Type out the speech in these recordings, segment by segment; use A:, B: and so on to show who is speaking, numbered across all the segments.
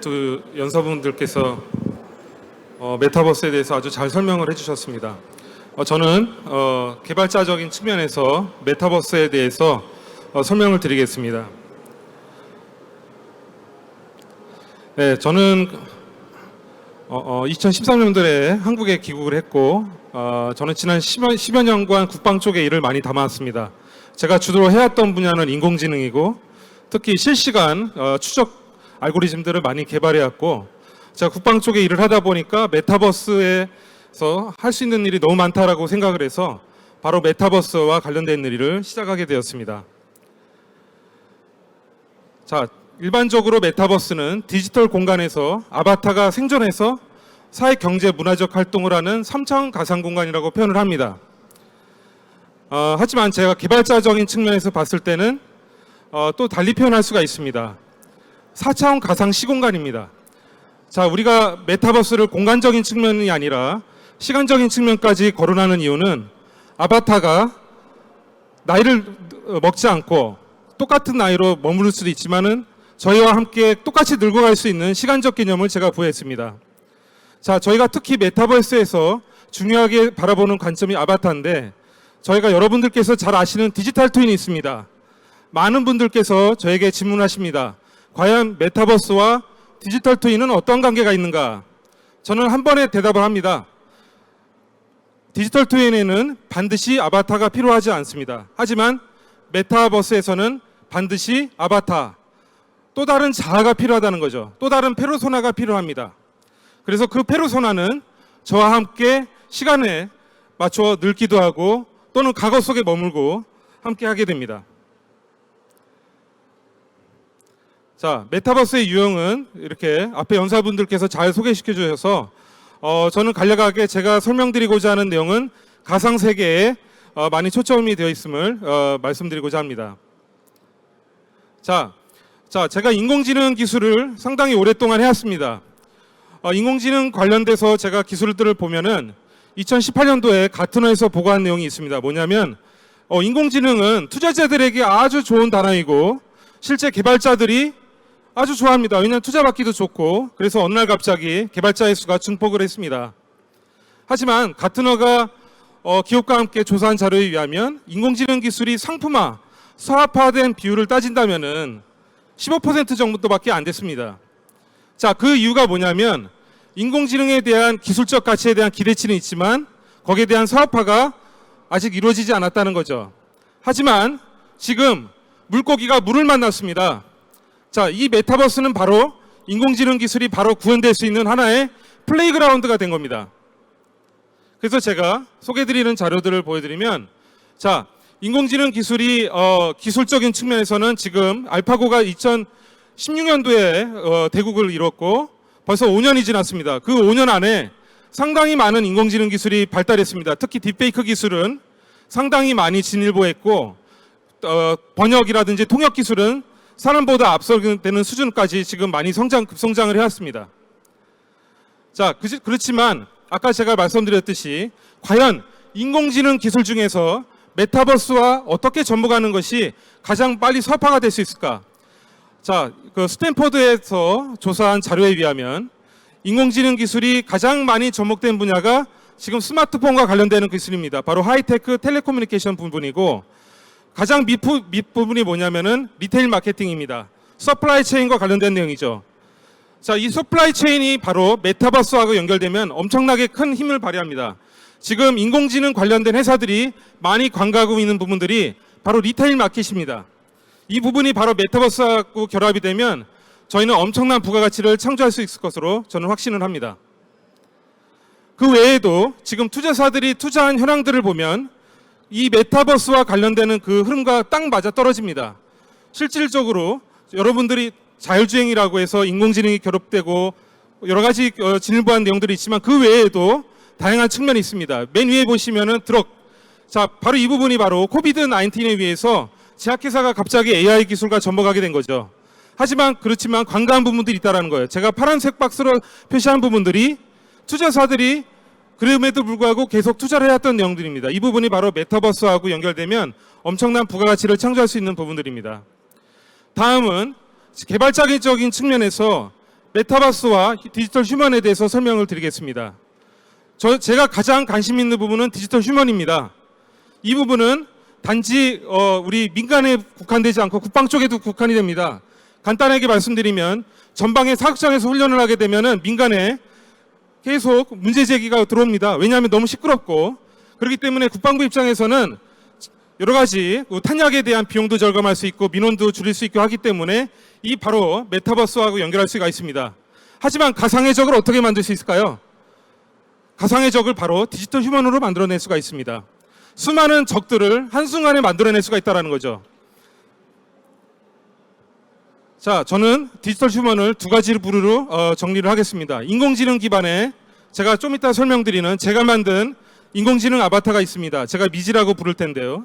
A: 두 연사분들께서 어, 메타버스에 대해서 아주 잘 설명을 해주셨습니다. 어, 저는 어, 개발자적인 측면에서 메타버스에 대해서 어, 설명을 드리겠습니다. 네, 저는 어, 2013년도에 한국에 귀국을 했고 어, 저는 지난 10여, 10여 년간 국방 쪽에 일을 많이 담았습니다. 제가 주로 해왔던 분야는 인공지능이고 특히 실시간 어, 추적 알고리즘들을 많이 개발해왔고 제가 국방 쪽에 일을 하다 보니까 메타버스에서 할 수 있는 일이 너무 많다라고 생각을 해서 바로 메타버스와 관련된 일을 시작하게 되었습니다. 자, 일반적으로 메타버스는 디지털 공간에서 아바타가 생존해서 사회, 경제, 문화적 활동을 하는 3차원 가상 공간이라고 표현을 합니다. 어, 하지만 제가 개발자적인 측면에서 봤을 때는 어, 또 달리 표현할 수가 있습니다. 4차원 가상 시공간입니다. 자, 우리가 메타버스를 공간적인 측면이 아니라 시간적인 측면까지 거론하는 이유는 아바타가 나이를 먹지 않고 똑같은 나이로 머무를 수도 있지만은 저희와 함께 똑같이 늙어갈 수 있는 시간적 개념을 제가 부여했습니다. 자, 저희가 특히 메타버스에서 중요하게 바라보는 관점이 아바타인데 저희가 여러분들께서 잘 아시는 디지털 트윈이 있습니다. 많은 분들께서 저에게 질문하십니다. 과연 메타버스와 디지털 트윈은 어떤 관계가 있는가? 저는 한 번에 대답을 합니다. 디지털 트윈에는 반드시 아바타가 필요하지 않습니다. 하지만 메타버스에서는 반드시 아바타, 또 다른 자아가 필요하다는 거죠. 또 다른 페르소나가 필요합니다. 그래서 그 페르소나는 저와 함께 시간에 맞춰 늙기도 하고 또는 과거 속에 머물고 함께 하게 됩니다. 자, 메타버스의 유형은 이렇게 앞에 연사분들께서 잘 소개시켜 주셔서 어, 저는 간략하게 제가 설명드리고자 하는 내용은 가상 세계에 어, 많이 초점이 되어 있음을 어, 말씀드리고자 합니다. 자, 자, 제가 인공지능 기술을 상당히 오랫동안 해왔습니다. 어, 인공지능 관련돼서 제가 기술들을 보면은 2018년도에 가트너에서 보고한 내용이 있습니다. 뭐냐면 어, 인공지능은 투자자들에게 아주 좋은 단어이고 실제 개발자들이 아주 좋아합니다. 왜냐하면 투자 받기도 좋고 그래서 어느 날 갑자기 개발자의 수가 증폭을 했습니다. 하지만 가트너가 어, 기업과 함께 조사한 자료에 의하면 인공지능 기술이 상품화, 사업화된 비율을 따진다면은 15% 정도밖에 안 됐습니다. 자, 그 이유가 뭐냐면 인공지능에 대한 기술적 가치에 대한 기대치는 있지만 거기에 대한 사업화가 아직 이루어지지 않았다는 거죠. 하지만 지금 물고기가 물을 만났습니다. 자, 이 메타버스는 바로 인공지능 기술이 바로 구현될 수 있는 하나의 플레이그라운드가 된 겁니다. 그래서 제가 소개드리는 자료들을 보여드리면, 자, 인공지능 기술이 어, 기술적인 측면에서는 지금 알파고가 2016년도에 어, 대국을 이뤘고 벌써 5년이 지났습니다. 그 5년 안에 상당히 많은 인공지능 기술이 발달했습니다. 특히 딥페이크 기술은 상당히 많이 진일보했고 어, 번역이라든지 통역 기술은 사람보다 앞서되는 수준까지 지금 많이 성장 급성장을 해왔습니다. 자, 그- 그렇지만 아까 제가 말씀드렸듯이 과연 인공지능 기술 중에서 메타버스와 어떻게 접목하는 것이 가장 빨리 사업화가 될 수 있을까? 자, 그 스탠포드에서 조사한 자료에 의하면 인공지능 기술이 가장 많이 접목된 분야가 지금 스마트폰과 관련되는 기술입니다. 바로 하이테크 텔레코뮤니케이션 부분이고 가장 밑부, 밑부분이 뭐냐면은 리테일 마케팅입니다. 서플라이 체인과 관련된 내용이죠. 자, 이 서플라이 체인이 바로 메타버스하고 연결되면 엄청나게 큰 힘을 발휘합니다. 지금 인공지능 관련된 회사들이 많이 광고하고 있는 부분들이 바로 리테일 마켓입니다. 이 부분이 바로 메타버스하고 결합이 되면 저희는 엄청난 부가가치를 창조할 수 있을 것으로 저는 확신을 합니다. 그 외에도 지금 투자사들이 투자한 현황들을 보면 이 메타버스와 관련되는 그 흐름과 딱 맞아 떨어집니다. 실질적으로 여러분들이 자율주행이라고 해서 인공지능이 결합되고 여러 가지 어, 진일보한 내용들이 있지만 그 외에도 다양한 측면이 있습니다. 맨 위에 보시면은 트럭. 자, 바로 이 부분이 바로 코비드 19에 의해서 제약회사가 갑자기 AI 기술과 접목하게 된 거죠. 하지만 그렇지만 관가한 부분들이 있다라는 거예요. 제가 파란색 박스로 표시한 부분들이 투자사들이 그럼에도 불구하고 계속 투자를 해왔던 내용들입니다. 이 부분이 바로 메타버스하고 연결되면 엄청난 부가가치를 창조할 수 있는 부분들입니다. 다음은 개발자적인 측면에서 메타버스와 디지털 휴먼에 대해서 설명을 드리겠습니다. 저 제가 가장 관심 있는 부분은 디지털 휴먼입니다. 이 부분은 단지 어, 우리 민간에 국한되지 않고 국방 쪽에도 국한이 됩니다. 간단하게 말씀드리면 전방의 사격장에서 훈련을 하게 되면은 민간에 계속 문제 제기가 들어옵니다. 왜냐하면 너무 시끄럽고 그렇기 때문에 국방부 입장에서는 여러 가지 그 탄약에 대한 비용도 절감할 수 있고 민원도 줄일 수 있고 하기 때문에 이 바로 메타버스하고 연결할 수가 있습니다. 하지만 가상의 적을 어떻게 만들 수 있을까요? 가상의 적을 바로 디지털 휴먼으로 만들어낼 수가 있습니다. 수많은 적들을 한순간에 만들어낼 수가 있다는 거죠. 자, 저는 디지털 휴먼을 두 가지 부류로 어, 정리를 하겠습니다. 인공지능 기반의 제가 좀 이따 설명드리는 제가 만든 인공지능 아바타가 있습니다. 제가 미지라고 부를 텐데요.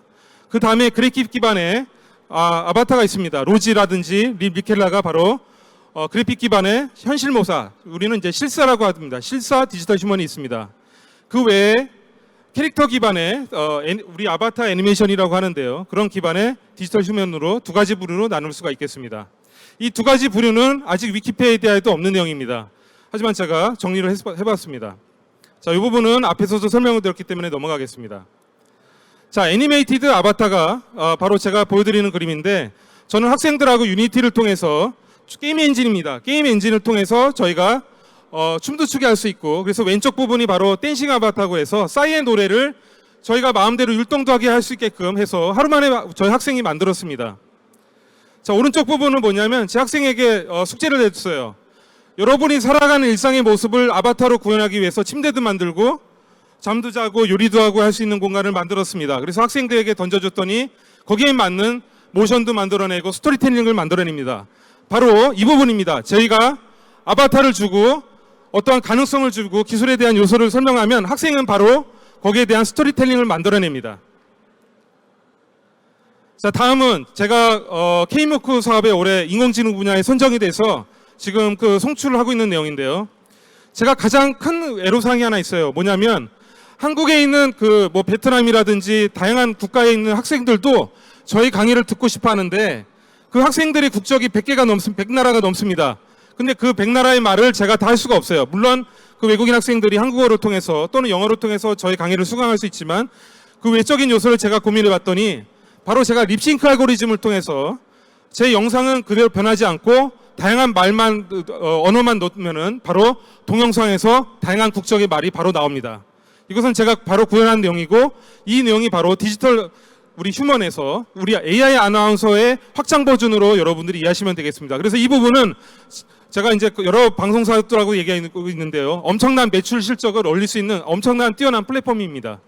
A: 그 다음에 그래픽 기반의 아, 아바타가 있습니다. 로지라든지 리 미켈라가 바로 어, 그래픽 기반의 현실 모사, 우리는 이제 실사라고 합니다. 실사 디지털 휴먼이 있습니다. 그 외에 캐릭터 기반의 어, 애- 우리 아바타 애니메이션이라고 하는데요. 그런 기반의 디지털 휴먼으로 두 가지 부류로 나눌 수가 있겠습니다. 이 두 가지 부류는 아직 위키피디아에도 없는 내용입니다. 하지만 제가 정리를 해봤습니다. 자, 이 부분은 앞에서도 설명을 드렸기 때문에 넘어가겠습니다. 자, 애니메이티드 아바타가 어, 바로 제가 보여드리는 그림인데 저는 학생들하고 유니티를 통해서 게임 엔진입니다. 게임 엔진을 통해서 저희가 어, 춤도 추게 할 수 있고 그래서 왼쪽 부분이 바로 댄싱 아바타고 해서 싸이의 노래를 저희가 마음대로 율동도 하게 할 수 있게끔 해서 하루 만에 저희 학생이 만들었습니다. 자, 오른쪽 부분은 뭐냐면 제 학생에게 어, 숙제를 냈어요. 여러분이 살아가는 일상의 모습을 아바타로 구현하기 위해서 침대도 만들고 잠도 자고 요리도 하고 할 수 있는 공간을 만들었습니다. 그래서 학생들에게 던져줬더니 거기에 맞는 모션도 만들어내고 스토리텔링을 만들어냅니다. 바로 이 부분입니다. 저희가 아바타를 주고 어떠한 가능성을 주고 기술에 대한 요소를 설명하면 학생은 바로 거기에 대한 스토리텔링을 만들어냅니다. 자, 다음은 제가 어, K무크 사업에 올해 인공지능 분야에 선정이 돼서 지금 그 송출을 하고 있는 내용인데요. 제가 가장 큰 애로사항이 하나 있어요. 뭐냐면 한국에 있는 그 뭐 베트남이라든지 다양한 국가에 있는 학생들도 저희 강의를 듣고 싶어 하는데 그 학생들의 국적이 100개가 넘습 100나라가 넘습니다. 근데 그 100나라의 말을 제가 다 할 수가 없어요. 물론 그 외국인 학생들이 한국어를 통해서 또는 영어를 통해서 저희 강의를 수강할 수 있지만 그 외적인 요소를 제가 고민해 봤더니 바로 제가 립싱크 알고리즘을 통해서 제 영상은 그대로 변하지 않고 다양한 말만 어, 언어만 넣으면은 바로 동영상에서 다양한 국적의 말이 바로 나옵니다. 이것은 제가 바로 구현한 내용이고 이 내용이 바로 디지털 우리 휴먼에서 우리 AI 아나운서의 확장 버전으로 여러분들이 이해하시면 되겠습니다. 그래서 이 부분은 제가 이제 그 여러 방송사들하고 얘기하고 있는데요. 엄청난 매출 실적을 올릴 수 있는 엄청난 뛰어난 플랫폼입니다.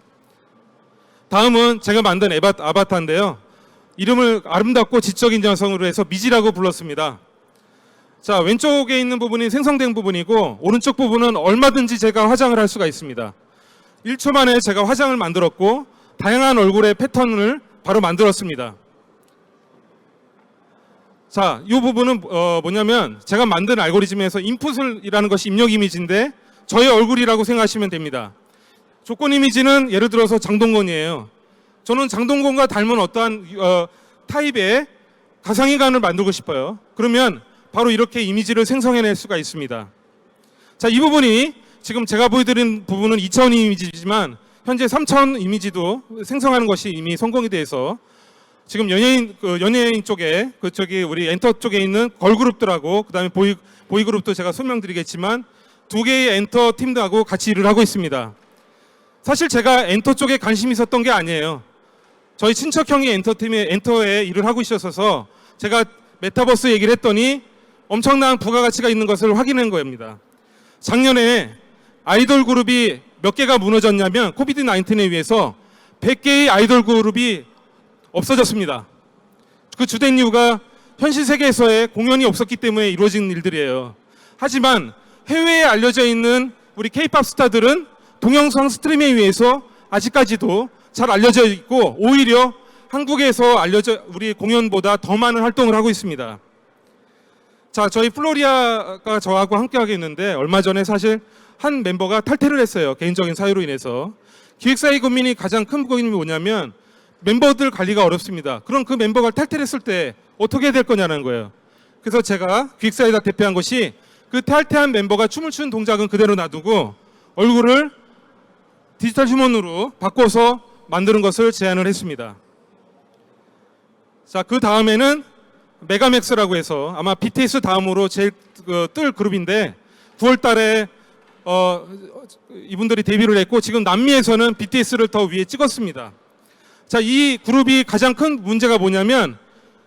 A: 다음은 제가 만든 아바타인데요. 이름을 아름답고 지적인 여성으로 해서 미지라고 불렀습니다. 자, 왼쪽에 있는 부분이 생성된 부분이고 오른쪽 부분은 얼마든지 제가 화장을 할 수가 있습니다. 1초 만에 제가 화장을 만들었고 다양한 얼굴의 패턴을 바로 만들었습니다. 자, 이 부분은 어, 뭐냐면 제가 만든 알고리즘에서 인풋을이라는 것이 입력 이미지인데 저의 얼굴이라고 생각하시면 됩니다. 조건 이미지는 예를 들어서 장동건이에요. 저는 장동건과 닮은 어떠한 어, 타입의 가상인간을 만들고 싶어요. 그러면 바로 이렇게 이미지를 생성해낼 수가 있습니다. 자, 이 부분이 지금 제가 보여드린 부분은 2차원 이미지지만 현재 3차원 이미지도 생성하는 것이 이미 성공이 돼서 지금 연예인 그 연예인 쪽에 그 저기 우리 엔터 쪽에 있는 걸그룹들하고 그다음에 보이 보이그룹도 제가 설명드리겠지만 두 개의 엔터 팀들하고 같이 일을 하고 있습니다. 사실 제가 엔터 쪽에 관심이 있었던 게 아니에요. 저희 친척 형이 엔터팀에 엔터에 일을 하고 있어서 제가 메타버스 얘기를 했더니 엄청난 부가가치가 있는 것을 확인한 겁니다. 작년에 아이돌 그룹이 몇 개가 무너졌냐면 코비드 19에 의해서 100개의 아이돌 그룹이 없어졌습니다. 그 주된 이유가 현실 세계에서의 공연이 없었기 때문에 이루어진 일들이에요. 하지만 해외에 알려져 있는 우리 케이팝 스타들은 동영상 스트리밍에 의해서 아직까지도 잘 알려져 있고 오히려 한국에서 알려져 우리 공연보다 더 많은 활동을 하고 있습니다. 자, 저희 플로리아가 저하고 함께하게 했는데 얼마 전에 사실 한 멤버가 탈퇴를 했어요. 개인적인 사유로 인해서. 기획사의 고민이 가장 큰 고민이 뭐냐면 멤버들 관리가 어렵습니다. 그럼 그 멤버가 탈퇴를 했을 때 어떻게 될 거냐는 거예요. 그래서 제가 기획사에다 대표한 것이 그 탈퇴한 멤버가 춤을 추는 동작은 그대로 놔두고 얼굴을 디지털 휴먼으로 바꿔서 만드는 것을 제안을 했습니다. 자, 그 다음에는 메가맥스라고 해서 아마 BTS 다음으로 제일 그, 뜰 그룹인데 9월 달에 어, 이분들이 데뷔를 했고 지금 남미에서는 BTS를 더 위에 찍었습니다. 자, 이 그룹이 가장 큰 문제가 뭐냐면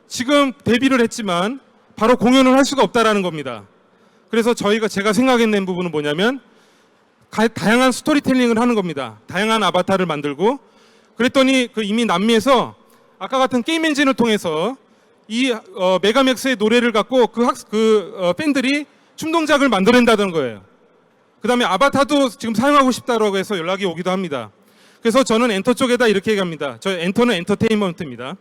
A: 지금 데뷔를 했지만 바로 공연을 할 수가 없다라는 겁니다. 그래서 저희가 제가 생각해낸 부분은 뭐냐면 가- 다양한 스토리텔링을 하는 겁니다. 다양한 아바타를 만들고 그랬더니 그 이미 남미에서 아까 같은 게임 엔진을 통해서 이 어, 메가맥스의 노래를 갖고 그, 학, 그 어, 팬들이 춤 동작을 만들어낸다는 거예요. 그 다음에 아바타도 지금 사용하고 싶다라고 해서 연락이 오기도 합니다. 그래서 저는 엔터 쪽에다 이렇게 얘기합니다. 저 엔터는 엔터테인먼트입니다.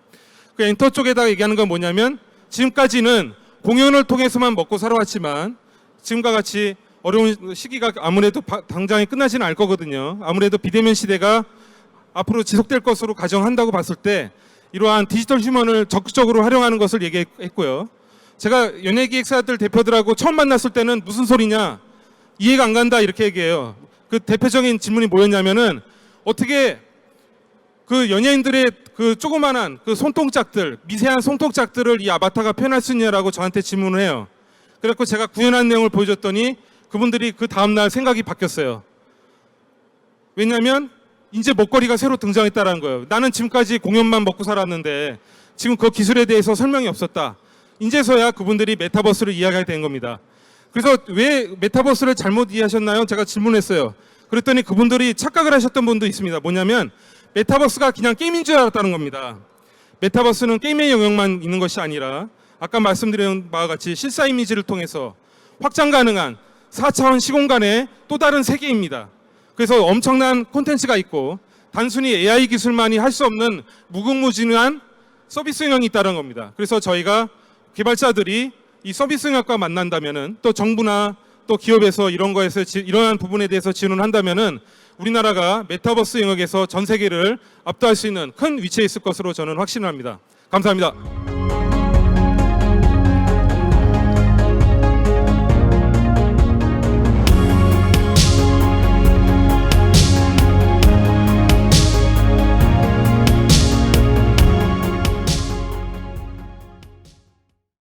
A: 그 엔터 쪽에다 얘기하는 건 뭐냐면 지금까지는 공연을 통해서만 먹고 살아왔지만 지금과 같이 어려운 시기가 아무래도 바- 당장에 끝나지는 않을 거거든요. 아무래도 비대면 시대가 앞으로 지속될 것으로 가정한다고 봤을 때 이러한 디지털 휴먼을 적극적으로 활용하는 것을 얘기했고요. 제가 연예기획사들 대표들하고 처음 만났을 때는 무슨 소리냐 이해가 안 간다 이렇게 얘기해요. 그 대표적인 질문이 뭐였냐면은 어떻게 그 연예인들의 그 조그만한 그 손동작들 미세한 손동작들을 이 아바타가 표현할 수 있냐라고 저한테 질문을 해요. 그래갖고 제가 구현한 내용을 보여줬더니 그분들이 그 다음날 생각이 바뀌었어요. 왜냐하면 이제 먹거리가 새로 등장했다라는 거예요. 나는 지금까지 공연만 먹고 살았는데 지금 그 기술에 대해서 설명이 없었다. 이제서야 그분들이 메타버스를 이야기하게 된 겁니다. 그래서 왜 메타버스를 잘못 이해하셨나요? 제가 질문했어요. 그랬더니 그분들이 착각을 하셨던 분도 있습니다. 뭐냐면 메타버스가 그냥 게임인 줄 알았다는 겁니다. 메타버스는 게임의 영역만 있는 것이 아니라 아까 말씀드린 바와 같이 실사 이미지를 통해서 확장 가능한 4차원 시공간의 또 다른 세계입니다. 그래서 엄청난 콘텐츠가 있고 단순히 AI 기술만이 할 수 없는 무궁무진한 서비스형이 있다는 겁니다. 그래서 저희가 개발자들이 이 서비스형과 만난다면은 또 정부나 또 기업에서 이런 거에서 지- 이러한 부분에 대해서 지원을 한다면은 우리나라가 메타버스 영역에서 전 세계를 압도할 수 있는 큰 위치에 있을 것으로 저는 확신을 합니다. 감사합니다.